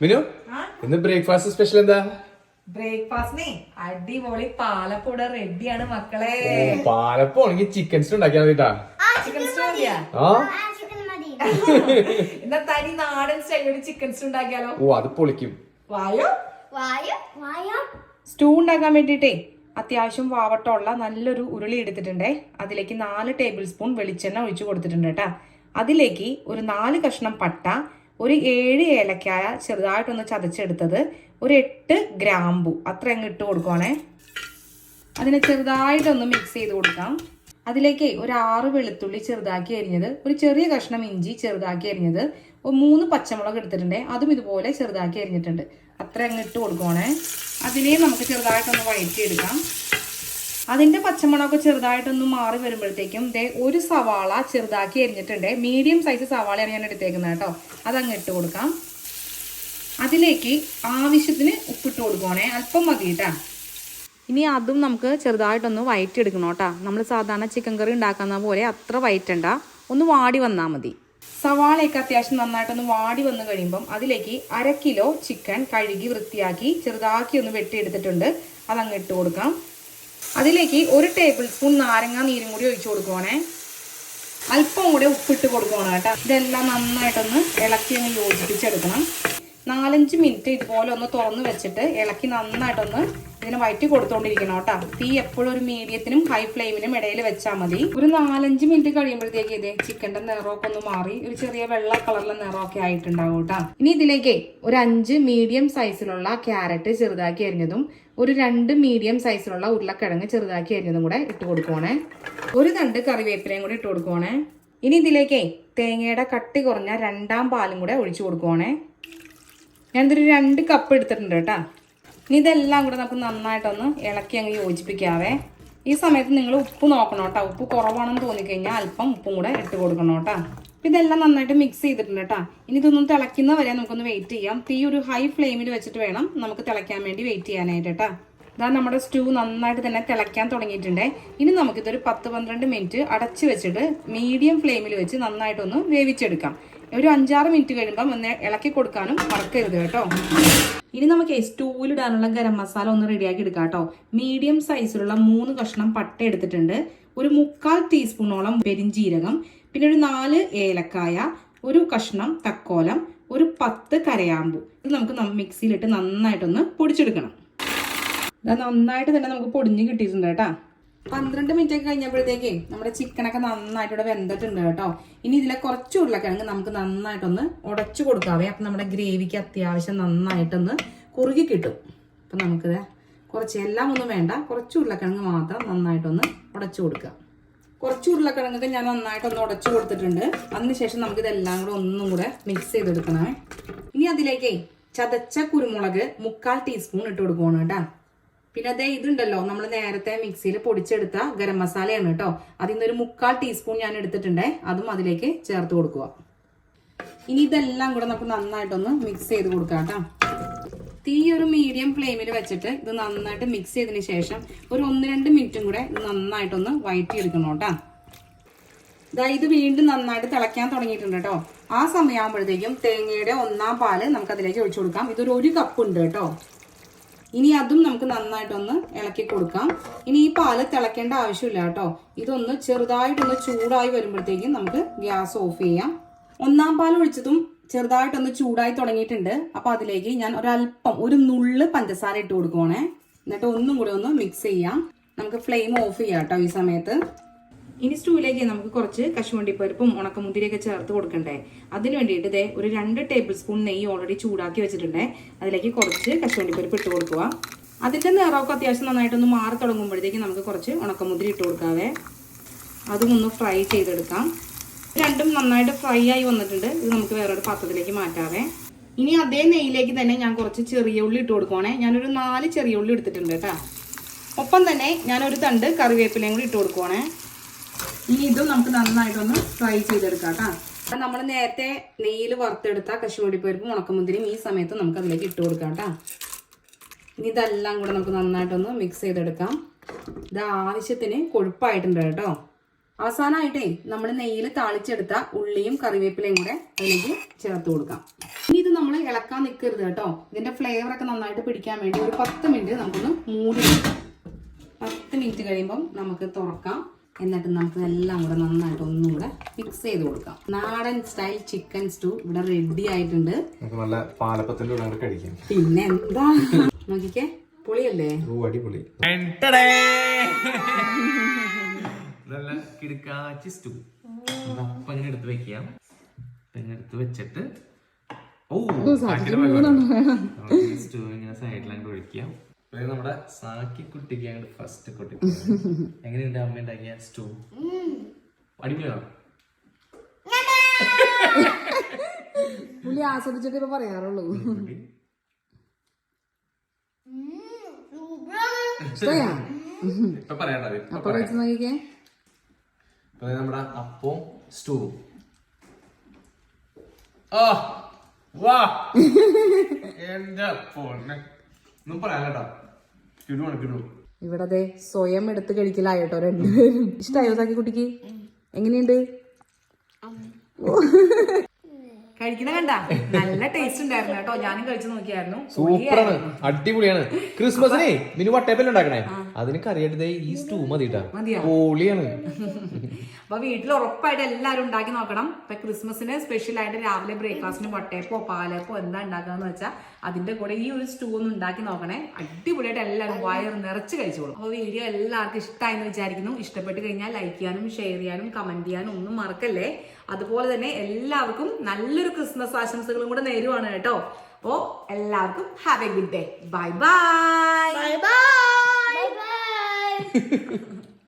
മിനു ഇന്ന് breakfast special എന്താ? ബ്രേക്ക്ഫാസ്റ്റിനെ അടിപൊളി പാലപ്പൂട റെഡിയാണ് മക്കളെ. പാലപ്പം ആണെങ്കിൽ ചിക്കൻ സ്റ്റൂ ഉണ്ടാക്കിയാൽ മതിട്ടാ. ചിക്കൻ സ്റ്റൂ മതിയാ? ആ? എന്നാ തനി നാടൻ സ്റ്റൈലിൽ ചിക്കൻ സ്റ്റൂ ഉണ്ടാക്കിയാലോ? ഓ അത് പൊളിക്കും. വായോ? വായോ വായോ. സ്റ്റൂ ഉണ്ടാക്കാൻ വേണ്ടിട്ടേ അത്യാവശ്യം വാവട്ടമുള്ള നല്ലൊരു ഉരുളി എടുത്തിട്ടുണ്ടേ. അതിലേക്ക് നാല് ടേബിൾ സ്പൂൺ വെളിച്ചെണ്ണ ഒഴിച്ചു കൊടുത്തിട്ടുണ്ട് കേട്ടാ. അതിലേക്ക് ഒരു നാല് കഷ്ണം പട്ട ഒരു ഏഴ് ഏലക്കായ ചെറുതായിട്ടൊന്ന് ചതച്ചെടുത്തത് ഒരു എട്ട് ഗ്രാമ്പു. അത്ര അങ്ങ് ഇട്ട് കൊടുക്കുവാണേ. അതിനെ ചെറുതായിട്ടൊന്ന് മിക്സ് ചെയ്ത് കൊടുക്കാം. അതിലേക്ക് ഒരു ആറ് വെളുത്തുള്ളി ചെറുതാക്കി അരിഞ്ഞത് ഒരു ചെറിയ കഷ്ണം ഇഞ്ചി ചെറുതാക്കി അരിഞ്ഞത് മൂന്ന് പച്ചമുളക് എടുത്തിട്ടുണ്ട് അതും ഇതുപോലെ ചെറുതാക്കി അരിഞ്ഞിട്ടുണ്ട്. അത്ര അങ്ങ് ഇട്ട് കൊടുക്കുവാണേ. അതിനെയും നമുക്ക് ചെറുതായിട്ടൊന്ന് വഴറ്റിയെടുക്കാം. അതിന്റെ പച്ചമുളകൊക്കെ ചെറുതായിട്ടൊന്ന് മാറി വരുമ്പോഴത്തേക്കും ദേ ഒരു സവാള ചെറുതാക്കി എരിഞ്ഞിട്ടുണ്ട്. മീഡിയം സൈസ് സവാളയാണ് ഞാൻ എടുത്തേക്കുന്നത് കേട്ടോ. അതങ്ങ് ഇട്ട് കൊടുക്കാം. അതിലേക്ക് ആവശ്യത്തിന് ഉപ്പിട്ട് കൊടുക്കുവാണേ. അല്പം മതി ഇനി അതും നമുക്ക് ചെറുതായിട്ടൊന്ന് വയറ്റിയെടുക്കണം കേട്ടോ നമ്മൾ സാധാരണ ചിക്കൻ കറി ഉണ്ടാക്കുന്ന പോലെ അത്ര വയറ്റണ്ട. ഒന്ന് വാടി വന്നാൽ മതി. സവാളയൊക്കെ അത്യാവശ്യം നന്നായിട്ടൊന്ന് വാടി വന്നു കഴിയുമ്പം അതിലേക്ക് അര കിലോ ചിക്കൻ കഴുകി വൃത്തിയാക്കി ചെറുതാക്കി ഒന്ന് വെട്ടിയെടുത്തിട്ടുണ്ട്. അതങ്ങ് ഇട്ട് കൊടുക്കാം. അതിലേക്ക് ഒരു ടേബിൾ സ്പൂൺ നാരങ്ങ നീരും കൂടി ഒഴിച്ചു കൊടുക്കുവാണേ. അല്പം കൂടെ ഉപ്പിട്ട് കൊടുക്കണം കേട്ടോ. ഇതെല്ലാം നന്നായിട്ടൊന്ന് ഇളക്കി അങ്ങ് യോജിപ്പിച്ചെടുക്കണം. നാലഞ്ച് മിനിറ്റ് ഇതുപോലെ ഒന്ന് തുറന്ന് വെച്ചിട്ട് ഇളക്കി നന്നായിട്ടൊന്ന് ഇതിനെ വയറ്റി കൊടുത്തോണ്ടിരിക്കണം കേട്ടോ. തീ എപ്പോഴും ഒരു മീഡിയത്തിനും ഹൈ ഫ്ലെയിമിനും ഇടയിൽ വെച്ചാൽ മതി. ഒരു നാലഞ്ച് മിനിറ്റ് കഴിയുമ്പോഴത്തേക്ക് ഇതേ ചിക്കന്റെ നിറമൊക്കെ ഒന്ന് മാറി ഒരു ചെറിയ വെള്ള കളറിലെ നിറമൊക്കെ ആയിട്ടുണ്ടാവും കേട്ടോ. ഇനി ഇതിലേക്ക് ഒരു അഞ്ച് മീഡിയം സൈസിലുള്ള ക്യാരറ്റ് ചെറുതാക്കി അരിഞ്ഞതും ഒരു രണ്ട് മീഡിയം സൈസിലുള്ള ഉരുളക്കിഴങ്ങ് ചെറുതാക്കി അരിഞ്ഞതും കൂടെ ഇട്ട് കൊടുക്കുവാണേ. ഒരു തണ്ട് കറിവേപ്പിലയും കൂടി ഇട്ട് കൊടുക്കുവാണേ. ഇനി ഇതിലേക്ക് തേങ്ങയുടെ കട്ടി കുറഞ്ഞ രണ്ടാം പാലും കൂടെ ഒഴിച്ചു കൊടുക്കുവാണേ. ഞാനിതൊരു രണ്ട് കപ്പ് എടുത്തിട്ടുണ്ട് കേട്ടോ. ഇനി ഇതെല്ലാം കൂടെ നമുക്ക് നന്നായിട്ടൊന്ന് ഇളക്കി അങ്ങ് യോജിപ്പിക്കാവേ. ഈ സമയത്ത് നിങ്ങൾ ഉപ്പ് നോക്കണം കേട്ടോ. ഉപ്പ് കുറവാണെന്ന് തോന്നിക്കഴിഞ്ഞാൽ അല്പം ഉപ്പും കൂടെ ഇട്ട് കൊടുക്കണം കേട്ടോ. ഇതെല്ലാം നന്നായിട്ട് മിക്സ് ചെയ്തിട്ടുണ്ട് കേട്ടോ. ഇനി ഇതൊന്നും തിളയ്ക്കുന്ന വരെ നമുക്കൊന്ന് വെയിറ്റ് ചെയ്യാം. തീ ഒരു ഹൈ ഫ്ലെയിമിൽ വെച്ചിട്ട് വേണം നമുക്ക് തിളയ്ക്കാൻ വേണ്ടി വെയിറ്റ് ചെയ്യാനായിട്ട് കേട്ടോ. ഇതാ നമ്മുടെ സ്റ്റൂ നന്നായിട്ട് തന്നെ തിളയ്ക്കാൻ തുടങ്ങിയിട്ടുണ്ട്. ഇനി നമുക്കിതൊരു പത്ത് പന്ത്രണ്ട് മിനിറ്റ് അടച്ച് വെച്ചിട്ട് മീഡിയം ഫ്ലെയിമിൽ വെച്ച് നന്നായിട്ടൊന്ന് വേവിച്ചെടുക്കാം. ഒരു അഞ്ചാറ് മിനിറ്റ് കഴിയുമ്പം ഒന്ന് ഇളക്കി കൊടുക്കാനും മറക്കരുത് കേട്ടോ. ഇനി നമുക്ക് സ്റ്റൂവിലിടാനുള്ള ഗരം മസാല ഒന്ന് റെഡിയാക്കി എടുക്കാം കേട്ടോ. മീഡിയം സൈസിലുള്ള മൂന്ന് കഷ്ണം പട്ട എടുത്തിട്ടുണ്ട്. ഒരു മുക്കാൽ ടീസ്പൂണോളം പെരിഞ്ചീരകം പിന്നെ ഒരു നാല് ഏലക്കായ ഒരു കഷ്ണം തക്കോലം ഒരു പത്ത് കരയാമ്പു. ഇത് നമുക്ക് മിക്സിയിലിട്ട് നന്നായിട്ടൊന്ന് പൊടിച്ചെടുക്കണം. നന്നായിട്ട് തന്നെ നമുക്ക് പൊടിഞ്ഞ് കിട്ടിയിട്ടുണ്ട് കേട്ടോ. പന്ത്രണ്ട് മിനിറ്റ് ഒക്കെ കഴിഞ്ഞപ്പോഴത്തേക്ക് നമ്മുടെ ചിക്കനൊക്കെ നന്നായിട്ട് ഇവിടെ വെന്തിട്ടുണ്ട് കേട്ടോ. ഇനി ഇതിലെ കുറച്ച് ഉരുളക്കിഴങ്ങ് നമുക്ക് നന്നായിട്ടൊന്ന് ഉടച്ചു കൊടുക്കാവേ. അപ്പം നമ്മുടെ ഗ്രേവിക്ക് അത്യാവശ്യം നന്നായിട്ടൊന്ന് കുറുകി കിട്ടും. അപ്പം നമുക്കിത് കുറച്ച് എല്ലാം ഒന്നും വേണ്ട. കുറച്ച് ഉരുളക്കിഴങ്ങ് മാത്രം നന്നായിട്ടൊന്ന് ഉടച്ചു കൊടുക്കുക. കുറച്ച് ഉരുളക്കിഴങ്ങൊക്കെ ഞാൻ നന്നായിട്ടൊന്ന് ഉടച്ചു കൊടുത്തിട്ടുണ്ട്. അതിനുശേഷം നമുക്ക് ഇതെല്ലാം കൂടെ ഒന്നും കൂടെ മിക്സ് ചെയ്തെടുക്കണേ. ഇനി അതിലേക്ക് ചതച്ച കുരുമുളക് മുക്കാൽ ടീസ്പൂൺ ഇട്ട് കൊടുക്കുകയാണ് കേട്ടോ. പിന്നെ അതേ ഇതുണ്ടല്ലോ നമ്മൾ നേരത്തെ മിക്സിയിൽ പൊടിച്ചെടുത്ത ഗരം മസാലയാണ് കേട്ടോ. അതിൽ നിന്നൊരു മുക്കാൽ ടീസ്പൂൺ ഞാൻ എടുത്തിട്ടുണ്ടേ. അതും അതിലേക്ക് ചേർത്ത് കൊടുക്കുക. ഇനി ഇതെല്ലാം കൂടെ നമുക്ക് നന്നായിട്ടൊന്ന് മിക്സ് ചെയ്ത് കൊടുക്കാം കേട്ടോ. തീ ഒരു മീഡിയം ഫ്ലെയിമിൽ വെച്ചിട്ട് ഇത് നന്നായിട്ട് മിക്സ് ചെയ്തതിന് ശേഷം ഒരു ഒന്ന് രണ്ട് മിനിറ്റും കൂടെ നന്നായിട്ടൊന്ന് നന്നായിട്ടൊന്ന് വഴറ്റിയെടുക്കണം കേട്ടോ. ഇതാ ഇത് വീണ്ടും നന്നായിട്ട് തിളയ്ക്കാൻ തുടങ്ങിയിട്ടുണ്ട് കേട്ടോ. ആ സമയമാകുമ്പോഴത്തേക്കും തേങ്ങയുടെ ഒന്നാം പാൽ നമുക്ക് അതിലേക്ക് ഒഴിച്ചു കൊടുക്കാം. ഇതൊരു ഒരു കപ്പ് ഉണ്ട് കേട്ടോ. ഇനി അതും നമുക്ക് നന്നായിട്ടൊന്ന് ഇളക്കി കൊടുക്കാം. ഇനി ഈ പാൽ തിളക്കേണ്ട ആവശ്യമില്ല കേട്ടോ. ഇതൊന്ന് ചെറുതായിട്ടൊന്ന് ചൂടായി വരുമ്പോഴത്തേക്കും നമുക്ക് ഗ്യാസ് ഓഫ് ചെയ്യാം. ഒന്നാം പാൽ ഒഴിച്ചതും ചെറുതായിട്ടൊന്ന് ചൂടായി തുടങ്ങിയിട്ടുണ്ട്. അപ്പൊ അതിലേക്ക് ഞാൻ ഒരല്പം ഒരു നുള്ള് പഞ്ചസാര ഇട്ട് കൊടുക്കുവാണേ. എന്നിട്ട് ഒന്നും കൂടെ ഒന്ന് മിക്സ് ചെയ്യാം. നമുക്ക് ഫ്ലെയിം ഓഫ് ചെയ്യാം കേട്ടോ ഈ സമയത്ത്. ഇനി സ്റ്റൂവിലേക്ക് നമുക്ക് കുറച്ച് കശുവണ്ടിപ്പരിപ്പും ഉണക്കമുന്തിരിയൊക്കെ ചേർത്ത് കൊടുക്കണ്ടേ? അതിന് വേണ്ടിയിട്ട് ഇതേ ഒരു രണ്ട് ടേബിൾ സ്പൂൺ നെയ്യ് ഓൾറെഡി ചൂടാക്കി വെച്ചിട്ടുണ്ടേ. അതിലേക്ക് കുറച്ച് കശുവണ്ടിപ്പരിപ്പ് ഇട്ട് കൊടുക്കുക. അതിന്റെ നിറമൊക്കെ അത്യാവശ്യം നന്നായിട്ടൊന്ന് മാറി തുടങ്ങുമ്പോഴത്തേക്ക് നമുക്ക് കുറച്ച് ഉണക്കമുന്തിരി ഇട്ട് കൊടുക്കാവേ. അതും ഒന്ന് ഫ്രൈ ചെയ്തെടുക്കാം. രണ്ടും നന്നായിട്ട് ഫ്രൈ ആയി വന്നിട്ടുണ്ട്. ഇത് നമുക്ക് വേറൊരു പാത്രത്തിലേക്ക് മാറ്റാവേ. ഇനി അതേ നെയ്യിലേക്ക് തന്നെ ഞാൻ കുറച്ച് ചെറിയ ഉള്ളി ഇട്ട് കൊടുക്കുവാണേ. ഞാനൊരു നാല് ചെറിയ ഉള്ളി എടുത്തിട്ടുണ്ട് കേട്ടോ. ഒപ്പം തന്നെ ഞാനൊരു തണ്ട് കറിവേപ്പിലയും കൂടി ഇട്ട് കൊടുക്കുവാണേ. ഇനി ഇതും നമുക്ക് നന്നായിട്ടൊന്ന് ഫ്രൈ ചെയ്തെടുക്കാം കേട്ടോ. നമ്മൾ നേരത്തെ നെയ്യിൽ വറുത്തെടുത്ത കശുവണ്ടിപ്പരിപ്പും ഉണക്കമുന്തിരിയും ഈ സമയത്ത് നമുക്ക് അതിലേക്ക് ഇട്ട് കൊടുക്കാം കേട്ടോ. ഇനി ഇതെല്ലാം കൂടെ നമുക്ക് നന്നായിട്ടൊന്ന് മിക്സ് ചെയ്തെടുക്കാം. ഇത് ആവശ്യത്തിന് കൊഴുപ്പായിട്ടുണ്ട് കേട്ടോ. അവസാനമായിട്ടേ നമ്മൾ നെയ്യിൽ താളിച്ചെടുത്ത ഉള്ളിയും കറിവേപ്പിലയും കൂടെ അതിലേക്ക് ചേർത്ത് കൊടുക്കാം. ഇനി ഇത് നമ്മൾ ഇളക്കാൻ നിൽക്കരുത് കേട്ടോ. ഇതിന്റെ ഫ്ലേവർ ഒക്കെ നന്നായിട്ട് പിടിക്കാൻ വേണ്ടി ഒരു പത്ത് മിനിറ്റ് നമുക്കൊന്ന് മൂടി. പത്ത് മിനിറ്റ് കഴിയുമ്പം നമുക്ക് തുറക്കാം. എന്നിട്ട് നമുക്ക് എല്ലാം കൂടെ നന്നായിട്ട് ഒന്നും കൂടെ മിക്സ് ചെയ്ത് കൊടുക്കാം. നാടൻ സ്റ്റൈൽ ചിക്കൻ സ്റ്റൂ ഇവിടെ റെഡി ആയിട്ടുണ്ട്. നമുക്ക് നല്ല പാലപ്പത്തിന്റെ കൂടെ കഴിക്കാം. പിന്നെ എന്താ? നോക്കിക്കേ. പൊളിയല്ലേ? ഓ അടിപൊളി. നല്ല കിടുക്കാച്ചി സ്റ്റൂ അപ്പം ഇങ്ങനെ എടുത്ത് വെക്കാം. ഇങ്ങനെ എടുത്ത് വെച്ചിട്ട്. ഓ സ്റ്റൂ ഇങ്ങനെ സൈഡിലങ്ങോട്ട് ഒഴിക്കാം. അപ്പൊ ഇത് നമ്മുടെ സാക്കി കുട്ടിക്ക് അങ്ങോട്ട് ഫസ്റ്റ് കുട്ടി എങ്ങനെയുണ്ട് അമ്മ ഉണ്ടാക്കിയ സ്റ്റൂ അടിപൊളിയാണോ? പുള്ളി ആസ്വദിച്ചിട്ട് ഇപ്പൊ പറയാറുള്ളൂ. അപ്പൊ നോക്കിക്കേ. അപ്പൊ നമ്മുടെ അപ്പവും സ്റ്റൂവും എന്റെ പൊന്നെ. ഒന്നും പറയാൻ കേട്ടോ. ഇവിടെ അതെ സ്വയം എടുത്ത് കഴിക്കലായിട്ടോ രണ്ടുപേരും. ഇഷ്ടായോ സാക്കി കുട്ടിക്ക് എങ്ങനെയുണ്ട് കഴിക്കണ കണ്ട? നല്ല ടേസ്റ്റ് ഉണ്ടായിരുന്നു കേട്ടോ. ഞാനും കഴിച്ചു നോക്കിയായിരുന്നു. സൂപ്പറാണ് അടിപൊളിയാണ്. ക്രിസ്മസിനെ മിനു വട്ടയപ്പല്ലേ ഉണ്ടാക്കണേ? അതിന് കറിയായിട്ട് ഈ സ്റ്റൂ മതിയോ? പൊളിയാണ് അപ്പൊ വീട്ടിൽ ഉറപ്പായിട്ട് എല്ലാവരും ഉണ്ടാക്കി നോക്കണം. ഇപ്പൊ ക്രിസ്മസിന് സ്പെഷ്യൽ ആയിട്ട് രാവിലെ ബ്രേക്ക്ഫാസ്റ്റിന് വട്ടയപ്പോ പാലപ്പോ എന്താ ഉണ്ടാക്കാന്ന് വെച്ചാൽ അതിന്റെ കൂടെ ഈ ഒരു സ്റ്റൂ ഒന്ന് ഉണ്ടാക്കി നോക്കണേ. അടിപൊളിയായിട്ട് എല്ലാവരും വയർ നിറച്ച് കഴിച്ചോളും. അപ്പൊ വീഡിയോ എല്ലാവർക്കും ഇഷ്ടമായി വിചാരിക്കുന്നു. ഇഷ്ടപ്പെട്ട് കഴിഞ്ഞാൽ ലൈക്ക് ചെയ്യാനും ഷെയർ ചെയ്യാനും കമന്റ് ചെയ്യാനും ഒന്നും മറക്കല്ലേ? അതുപോലെ തന്നെ എല്ലാവർക്കും നല്ലൊരു ക്രിസ്മസ് ആശംസകളും കൂടെ നേരുവാണ് കേട്ടോ. അപ്പോൾ എല്ലാവർക്കും have a good day bye bye bye bye